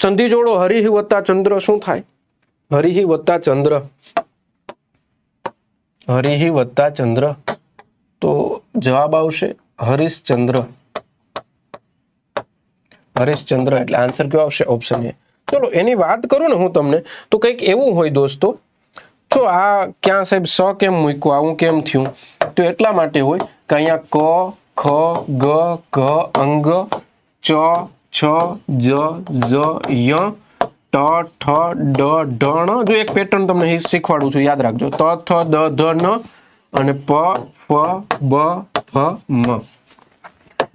સંધિ જોડો હરિહિ વત્તા ચંદ્ર શું થાય? હરિહિ વત્તા ચંદ્ર. હરિહિ વત્તા ચંદ્ર. તો જવાબ આવશે હરીશચંદ્ર હરીશચંદ્ર એટલે આન્સર કયો આવશે? ઓપ્શન એ ચલો, એની વાત કરું ને હું તમને, તો કંઈક એવું હોય દોસ્તો, જો આ ક્યાં સાહેબ સ કેમ મૂક્યું, આવું કેમ થયું? તો એટલા માટે હોય કે અહીંયા ક, ખ, ગ ઘ અંગ, ચ છ, જ જ, ય, ટ, ઠ, ડ ઢણ જો એક પેટર્ન તમને શીખવાડું છું, યાદ રાખજો. ત, થ, દ, ધ ન અને પ, ફ, બ, ફ, મ.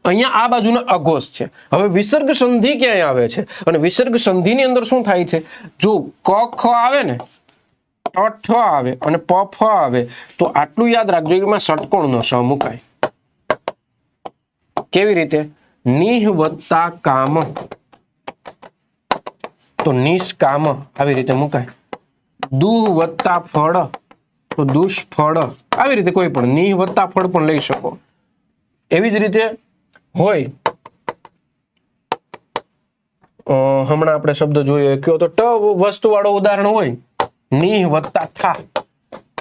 અહીંયા આ બાજુના અઘોષ છે. હવે વિસર્ગ સંધિ ક્યાંય આવે છે? અને વિસર્ગ સંધિની અંદર શું થાય છે? જો ક, ખ આવે ને ઠ આવે અને પ, ફ આવે, તો આટલું યાદ રાખજો કે એમાં ષટકોણનો સ મુકાય. કેવી રીતે? નિહ કામ તો નિષ્કામ આવી રીતે મુકાય. વત્તા ફળ તો દુષ્ફળ. આવી રીતે કોઈ પણ નિહ ફળ પણ લઈ શકો. એવી જ રીતે હોય. હમણાં આપણે શબ્દ જોઈએ કયો તો ટ વસ્તુ વાળો ઉદાહરણ હોય. નિહ વત્તા ઠા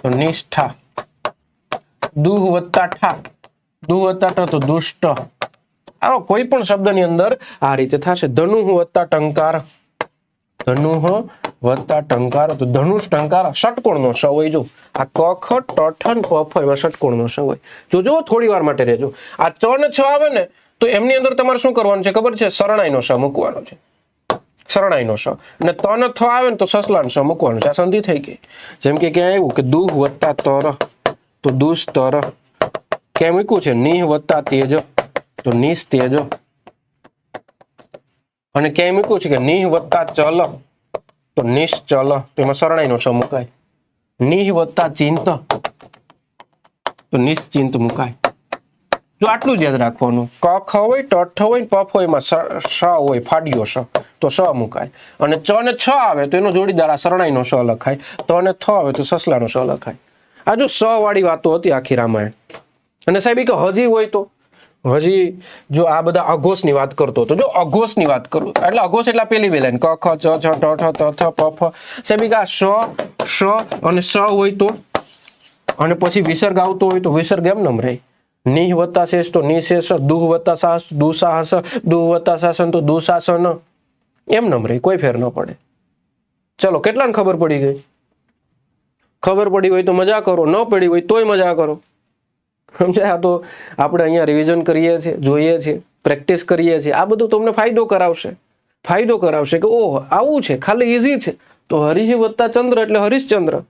તો નિષ્ઠા. દુહ વત્તા ઠા વત્તા ટ તો દુષ્ટ. આવો, કોઈ પણ શબ્દની અંદર આ રીતે થશે. ધનુહ વત્તા ટંકાર. ધનુહ વત્તા ટંકાર. તો ધનુષ ટંકાર, ષટકોણનો સ હોય જો. આ કખ ટઠન ટ, ઠ ને પ, ફ એમાં ષટકોણનો સ હોય. જોજો, થોડી વાર માટે રહેજો. આ ચણ છ આવે ને, તો એમની અંદર તમારે શું કરવાનું છે ખબર છે? શરણાઈનો સ મૂકવાનો છે. શરણાઈનો સ અને તન થ આવે ને, તો સસલાનો સ મૂકવાનો છે. આ સંધિ થઈ ગઈ. જેમ કે ક્યાં આવ્યું કે દુહ વત્તા તર. તો દુસ્તર કેમ મૂક્યું છે? નિહ વત્તા તેજ. તો નિસ્તેજ અને ક્યાંય મૂક્યું છે કે નિહ વત્તા ચલ. તો નિશ્ચલ તો એમાં શરણાઈનો સ મુકાય. નિહ વત્તા ચિંત. તો નિશ્ચિંત મુકાય. જો આટલું જ યાદ રાખવાનું. કખ હોય ટઠ હોય પફ હોય, એમાં સ હોય, ફાડ્યો સ. તો સ મુકાય. અને ચ ને છ આવે તો એનો જોડીદાર આ શરણાઈનો સ લખાય. તો અને થ આવે તો સસલાનો સ લખાય. આ જો સ વાળી વાતો હતી આખી રામાયણ. અને સાહેબ કે હજી હોય તો? હજી જો આ બધા અઘોષની વાત કરતો હતો જો અઘોષની વાત કરું, એટલે અઘોષ એટલે પેલી બે ક, ખ ચ છ ટ ઠ ત થ, પ, ફ સેબિકા સ, શ અને સ હોય તો, અને પછી વિસર્ગ આવતો હોય તો વિસર્ગ એમ નમ રહે. નિહ વત્તા શેષ તો નિશેષ દુહ વત્તા સાહસ, દુસાહસ, દુહ વત્તા શાસન તો દુશાસન એમ નમ રહે, કોઈ ફેર ન પડે. ચલો, કેટલાને ખબર પડી ગઈ? ખબર પડી હોય તો મજા કરો, ન પડી હોય તોય મજા કરો. સમજાય? આ તો આપણે અહીંયા રિવિઝન કરીએ છીએ, જોઈએ છીએ પ્રેક્ટિસ કરીએ છીએ. આ બધું તમને ફાયદો કરાવશે. ફાયદો કરાવશે કે, ઓહ, આવું છે, ખાલી ઇઝી છે. તો હરિહ વત્તા ચંદ્ર એટલે હરીશચંદ્ર.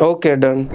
Okay done